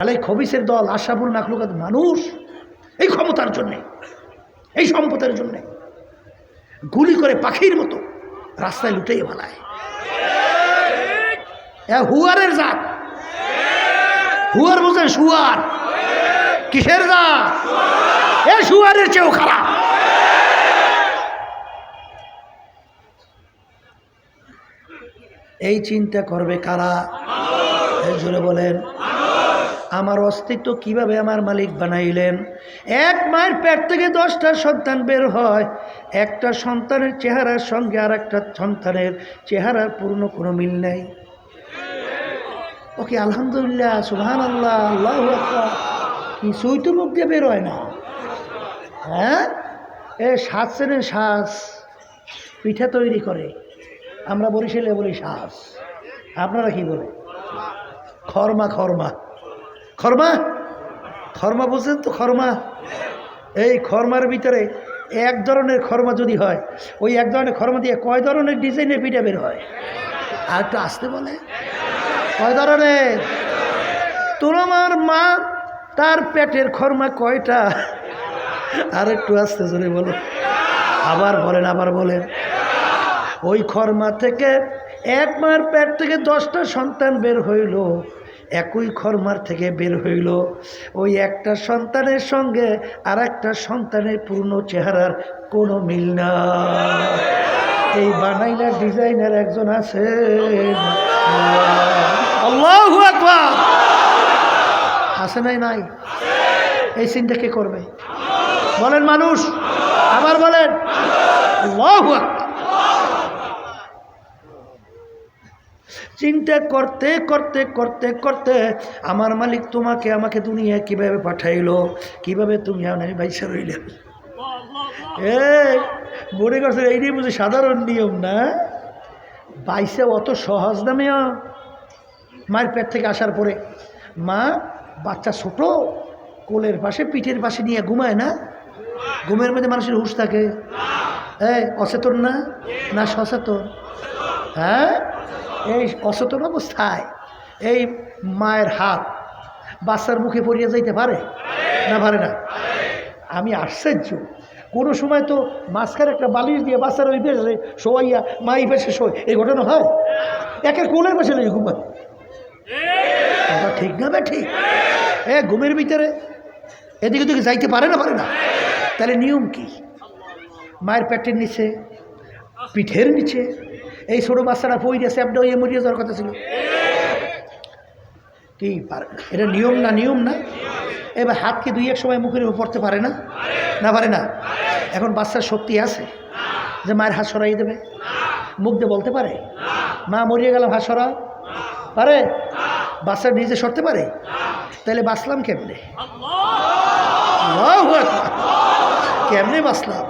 তাহলে এই খবিসের দল আশাবুল নাকলুকাত মানুষ। এই ক্ষমতার জন্যে, এই সম্পদের জন্যে গুলি করে পাখির মতো রাস্তায় লুটেই ভালায় হুয়ারের জাত। হুয়ার বোঝেন শুয়ার কিসের জাত? এ শুয়ারের চেয়েও খারাপ। এই চিন্তা করবে কারা? জোরে বলেন আমার অস্তিত্ব কীভাবে আমার মালিক বানাইলেন? এক মায়ের পেট থেকে দশটা সন্তান বের হয়। একটা সন্তানের চেহারার সঙ্গে আর একটা সন্তানের চেহারার পূর্ণ কোনো মিল নেই। ওকে আলহামদুলিল্লাহ সুহান আল্লাহ আল্লাহ কিছুই তো মুখ দিয়ে বের হয় না। হ্যাঁ? এ শ্বাস চেনে শ্বাস পিঠা তৈরি করে। আমরা বরিশালে বলি শ্বাস আপনারা কি বলে খরমা খরমা। খরমা? খরমা বুঝছেন তো খরমা? এই খরমার ভিতরে এক ধরনের খরমা যদি হয়, ওই এক ধরনের খরমা দিয়ে কয় ধরনের ডিজাইনের পিঠা বের হয়? আর একটু আসতে বলে। কয় ধরনের? তোর আমার মা, তার পেটের খরমা কয়টা? আর একটু আসতে জোরে বলো। আবার বলেন আবার বলেন। ওই খরমা থেকে এক মার পেট থেকে দশটা সন্তান বের হইল। একই খরমার থেকে বের হইল। ওই একটা সন্তানের সঙ্গে আর একটা সন্তানের পূর্ণ চেহারার কোনো মিল না এই বানাইনার ডিজাইনার একজন আছে। আছে নাই? নাই। এই চিন্তা কে করবে? বলেন মানুষ। আবার বলেন। আল্লাহু আকবার চিন্তা করতে করতে করতে করতে আমার মালিক তোমাকে, আমাকে দুনিয়ায় কীভাবে পাঠাইলো? কীভাবে তুমি আমি বাইসা রইলেন এই, মনে করছে এই নিয়ে বুঝি সাধারণ নিয়ম না? বাইসে অত সহজ মেয়া? মায়ের পেট থেকে আসার পরে। মা, বাচ্চা ছোট, কোলের পাশে, পিঠের পাশে নিয়ে ঘুমায় না? ঘুমের মধ্যে মানুষের হুশ থাকে। এই, অচেতন না? না সচেতন? হ্যাঁ? এই অচেতন অবস্থায় এই মায়ের হাত বাচ্চার মুখে পড়িয়ে যাইতে পারে? না পারে না। আমি আশ্চর্য। কোনো সময় তো মাঝখানে একটা বালিশ দিয়ে বাচ্চার ওই পেশে শোয়াইয়া মা এই পেশে শোয়, এই ঘটনা হয়? একের কোলের পেশে নেই ঘুমায়। ঠিক না ঠিক? এ, ঘুমের ভিতরে এদিকে ওদিকে যাইতে পারে না পারে না? তাহলে নিয়ম কি? মায়ের পেটের নিচে, পিঠের নিচে এই ছোটো বাচ্চারা পইরে স্যাপটা হয়ে মরিয়ে যাওয়ার কথা ছিল কি পারে। এটা নিয়ম না নিয়ম না? এবার হাতকে দুই এক সময় মুখের উপর পড়তে পারে না? না পারে না? এখন বাচ্চার শক্তি আছে। যে মায়ের হাত সরাই দেবে। মুখ দিয়ে বলতে পারে? মা, মরিয়ে গেলাম, হাত সরা পারে? বাচ্চার নিজে সরতে পারে? তাহলে বাঁচলাম কেমনে। কেমনে বাঁচলাম?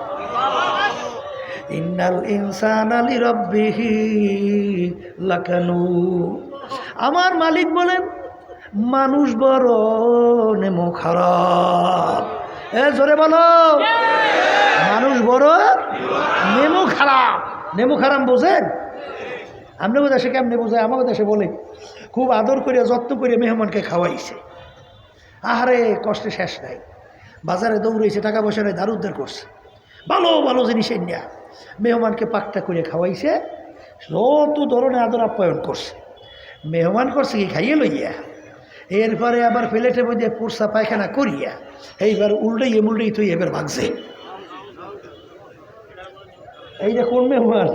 ইন্নাল ইনসান আলী রব্বিহি লাকানু। আমার মালিক বলেন, মানুষ বড় নেমো খারাপ। এ জোরে বলো। মানুষ বড় নেমো খারাপ। নেমো খারাপ বোঝেন? আপনাকে দেশে কেমনে বোঝায়? আমাকে দেশে বলে, খুব আদর করে যত্ন করে মেহমানকে খাওয়াইছে। আহারে, কষ্টে শেষ নাই। বাজারে দৌড়েছে টাকা পয়সা নেই দার করছে। ভালো ভালো জিনিসের নেয়া। মেহমানকে পাকটা করে খাওয়াইছে, যত ধরনের আদর আপ্যায়ন করছে। মেহমান করছে কি খাইয়ে লইয়া? এরপরে আবার প্লেটের মধ্যে পুরসা পায়খানা করিয়া এইবার উল্টাইয়ে মুল্টাই তুই এবার ভাগছে। এইটা কোন মেহমান?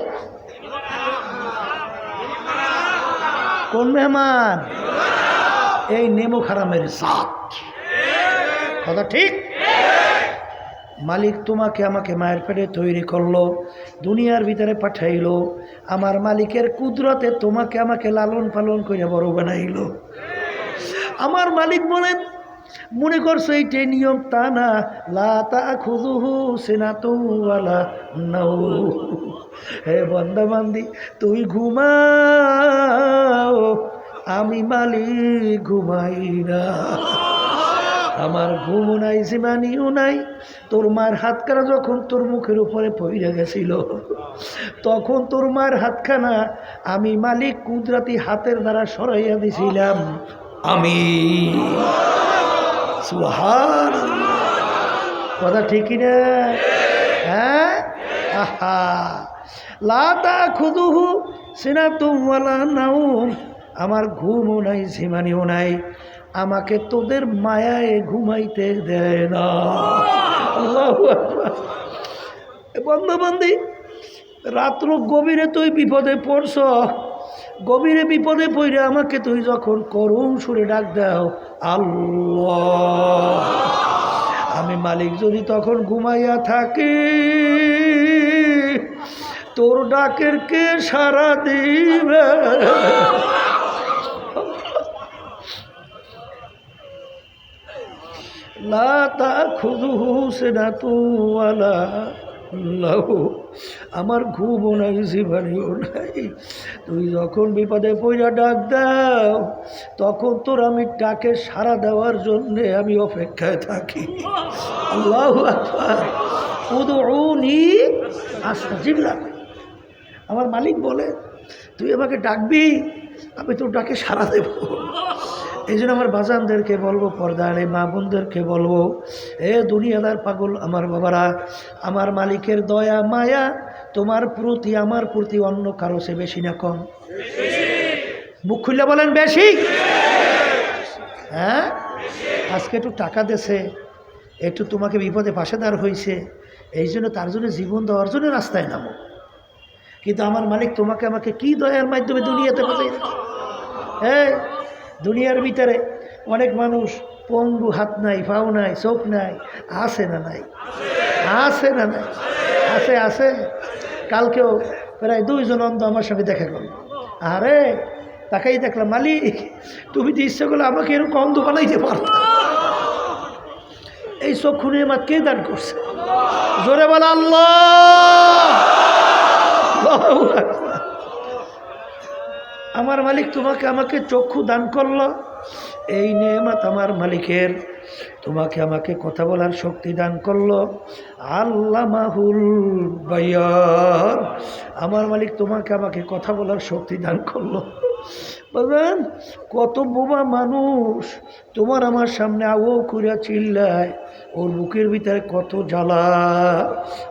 কোন মেহমান? এই নেমো খারামের সাত কথা ঠিক? মালিক তোমাকে আমাকে মায়ের পেটে তৈরি করল, দুনিয়ার ভিতরে পাঠাইলো। আমার মালিকের কুদরতে তোমাকে আমাকে লালন পালন করে বড় বানাইলো। আমার মালিক বলেন, মনে করছ এইটাই নিয়ম? তা না। লাতা খুদুহু সেনাতুয়ালা নাও হে বন্দা বান্দি, তুই ঘুমাও। আমি মালিক ঘুমাই না। আমার ঘুমও নাই সীমানিও নাই। তোর মায়ের হাতখানা যখন তোর মুখের উপরে পইরে গেছিল, তখন তোর মায়ের হাতখানা আমি মালিক কুদরাতি হাতের দ্বারা সরাইয়া দিছিলাম। আমি সুহান কথা ঠিকই না? হ্যাঁ? আহা। লাতা খুদুহু সিনা তুমওয়ালা নাউম আমার ঘুমও নাই ঝিমানিও নাই। আমাকে তোদের মায়ায় ঘুমাইতে দেয় না। বন্ধুবান্ধি, রাত্র গভীরে তুই বিপদে পড়ছ, গভীরে বিপদে পড়ে আমাকে তুই যখন করুণ সুরে ডাক দাও, আল্লাহ। আমি মালিক যদি তখন ঘুমাইয়া থাকি, তোর ডাকের কে সারা দিবে লা তা খুদুহু সেনাতুওয়ালা লাহু আমার ঘুমও নাই, জীবনীও নাই। তুই যখন বিপদে পইরা ডাক দাও, তখন তোর আমি ডাকে সাড়া দেওয়ার জন্যে আমি অপেক্ষায় থাকি। আমার মালিক বলে, তুই আমাকে ডাকবি, আমি তোর ডাকে সাড়া দেব। এই জন্য আমার বাজানদেরকে বলব, পর্দার এই মা বোনদেরকে বলব, এ দুনিয়াদার পাগল আমার বাবারা, আমার মালিকের দয়া, মায়া, তোমার প্রতি, আমার প্রতি অন্য কারও সে বেশি না কম। মুখ খুললে বলেন বেশি। হ্যাঁ? আজকে একটু টাকা দেছে, একটু তোমাকে বিপদে পাশে দাঁড় হয়েছে এই জন্য তার জন্য জীবন দেওয়ার জন্য রাস্তায় নামো। কিন্তু আমার মালিক তোমাকে আমাকে কি দয়ার মাধ্যমে দুনিয়াতে পাঠাই হ্যাঁ দুনিয়ার ভিতরে অনেক মানুষ পঙ্গু, হাত নাই, পাও নাই, চোখ নাই, আছে না নাই? আছে না নাই? আছে আছে? কালকেও প্রায় দুইজন অন্ধ আমার সঙ্গে দেখা করল। আরে, তাকেই দেখলাম, মালিক, তুমি যে ইচ্ছে করলে আমাকে এরকম অন্ধ বানাইতে পারত এই চক্ষু নিয়ে আমার কে দান করছে? জোরে বলা আল্লাহ! আমার মালিক তোমাকে আমাকে চক্ষু দান করল। এই নেমাত আমার মালিকের। তোমাকে আমাকে কথা বলার শক্তি দান করল। আল্লামাহুল বায়ার আমার মালিক তোমাকে আমাকে কথা বলার শক্তি দান করল। বলবেন, কত বোমা মানুষ তোমার আমার সামনে আও করিয়া চিল্লায়, ওর বুকের ভিতরে কত জ্বালা।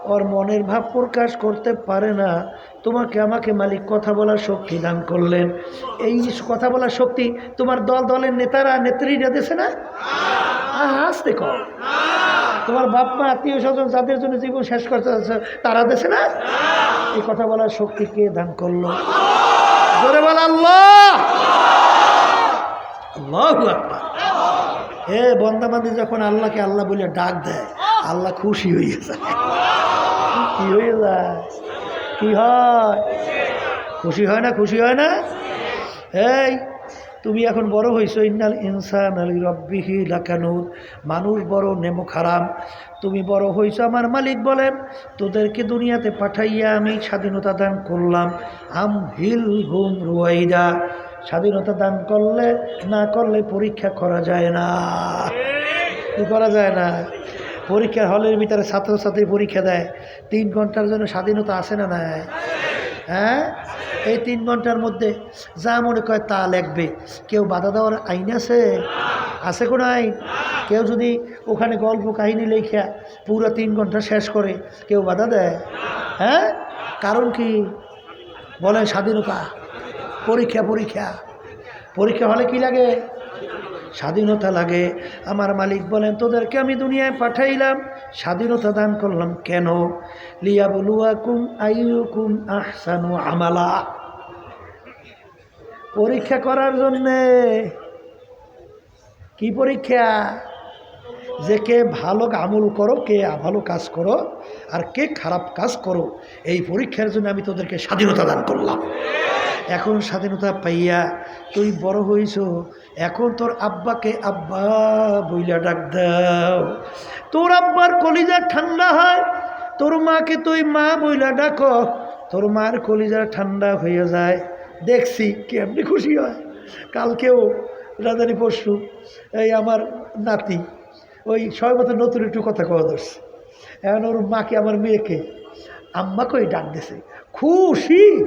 ওর মনের ভাব প্রকাশ করতে পারে না। তোমাকে আমাকে মালিক কথা বলার শক্তি দান করলেন। এই কথা বলার শক্তি তোমার দল দলের নেতারা, নেত্রীরা দেশে না? আসতে কর। তোমার বাপ মা আত্মীয় স্বজন যাদের জন্য জীবন শেষ করতে যাচ্ছে তারা দেশে না? এই কথা বলার শক্তি কে দান করল? জোরে বল আল্লাহ! আল্লাহ আকবার। এ বন্দাবান্দি যখন আল্লাহকে আল্লাহ বলে ডাক দেয়, আল্লাহ খুশি হয়ে যায়। কি হয়ে যায়? কি হয়? খুশি হয় না? খুশি হয় না? এই তুমি এখন বড় হয়েছো ইন্নাল ইনসান আলী রব্বিহি লাকানুর মানুষ বড় নেমো খারাম। তুমি বড় হয়েছো আমার মালিক বলেন, তোদেরকে দুনিয়াতে পাঠাইয়া আমি স্বাধীনতা দান করলাম। আম হিল হুম রুয়াইদা। স্বাধীনতা দান করলে, না করলে পরীক্ষা করা যায় না। কি করা যায় না? পরীক্ষার হলের ভিতরে ছাত্রছাত্রী পরীক্ষা দেয়। তিন ঘণ্টার জন্য স্বাধীনতা আসে না নাই? হ্যাঁ? এই তিন ঘণ্টার মধ্যে যা মনে করে তা লেখবে। কেউ বাধা দেওয়ার আইন আছে? আছে কোনো আইন? কেউ যদি ওখানে গল্প কাহিনী লেখা, পুরো তিন ঘণ্টা শেষ করে, কেউ বাধা দেয়? হ্যাঁ? কারণ কি? বলে স্বাধীনতা। পরীক্ষা পরীক্ষা। পরীক্ষা হলে কি লাগে? স্বাধীনতা লাগে। আমার মালিক বলেন, তোদেরকে আমি দুনিয়ায় পাঠাইলাম। স্বাধীনতা দান করলাম কেন? লিয়া বলুয়াকুম আইকুম আহসানু আমালা। পরীক্ষা করার জন্যে কি পরীক্ষা? যে কে ভালো আমল করো, কে ভালো কাজ করো, আর কে খারাপ কাজ করো, এই পরীক্ষার জন্য আমি তোদেরকে স্বাধীনতা দান করলাম। এখন স্বাধীনতা পাইয়া তুই বড় হইছ, এখন তোর আব্বাকে আব্বা বইলা ডাক দাও। তোর আব্বার কলিজা ঠান্ডা হয়, তোর মাকে তুই মা বইলা ডাক, তোর মার কলিজা ঠান্ডা হয়ে যায়। দেখছি কেমনি খুশি হয়। কালকেও রাজানি পরশু এই আমার নাতি ওই সবাই মতো নতুন একটু কথা কওয়া ধরছে। এখন ওর মাকে, আমার মেয়েকে আম্মাকে ওই ডাক দিছে? খুশি!